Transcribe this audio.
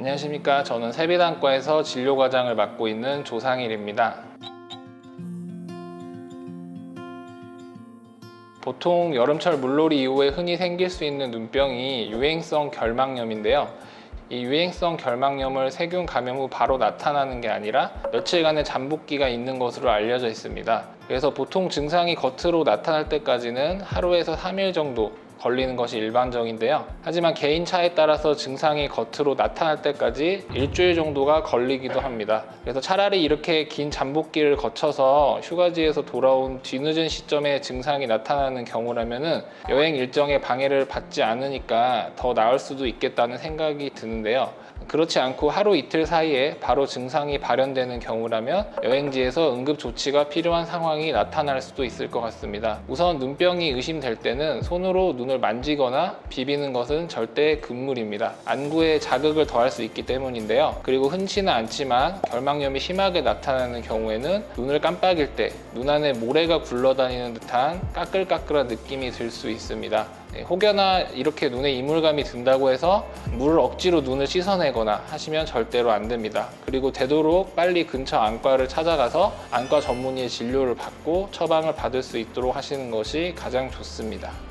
안녕하십니까. 저는 세비단과에서 진료과장을 맡고 있는 조상일입니다. 보통 여름철 물놀이 이후에 흔히 생길 수 있는 눈병이 유행성 결막염인데요. 이 유행성 결막염을 세균 감염 후 바로 나타나는 게 아니라 며칠간의 잠복기가 있는 것으로 알려져 있습니다. 그래서 보통 증상이 겉으로 나타날 때까지는 하루에서 3일 정도 걸리는 것이 일반적인데요. 하지만 개인 차에 따라서 증상이 겉으로 나타날 때까지 일주일 정도가 걸리기도 합니다. 그래서 차라리 이렇게 긴 잠복기를 거쳐서 휴가지에서 돌아온 뒤늦은 시점에 증상이 나타나는 경우라면은 여행 일정에 방해를 받지 않으니까 더 나을 수도 있겠다는 생각이 드는데요. 그렇지 않고 하루 이틀 사이에 바로 증상이 발현되는 경우라면 여행지에서 응급 조치가 필요한 상황이 나타날 수도 있을 것 같습니다. 우선 눈병이 의심될 때는 손으로 눈을 만지거나 비비는 것은 절대 금물입니다. 안구에 자극을 더할 수 있기 때문인데요. 그리고 흔치는 않지만 결막염이 심하게 나타나는 경우에는 눈을 깜빡일 때 눈 안에 모래가 굴러다니는 듯한 까끌까끌한 느낌이 들 수 있습니다. 네, 혹여나 이렇게 눈에 이물감이 든다고 해서 물을 억지로 눈을 씻어내거나 하시면 절대로 안 됩니다. 그리고 되도록 빨리 근처 안과를 찾아가서 안과 전문의의 진료를 받고 처방을 받을 수 있도록 하시는 것이 가장 좋습니다.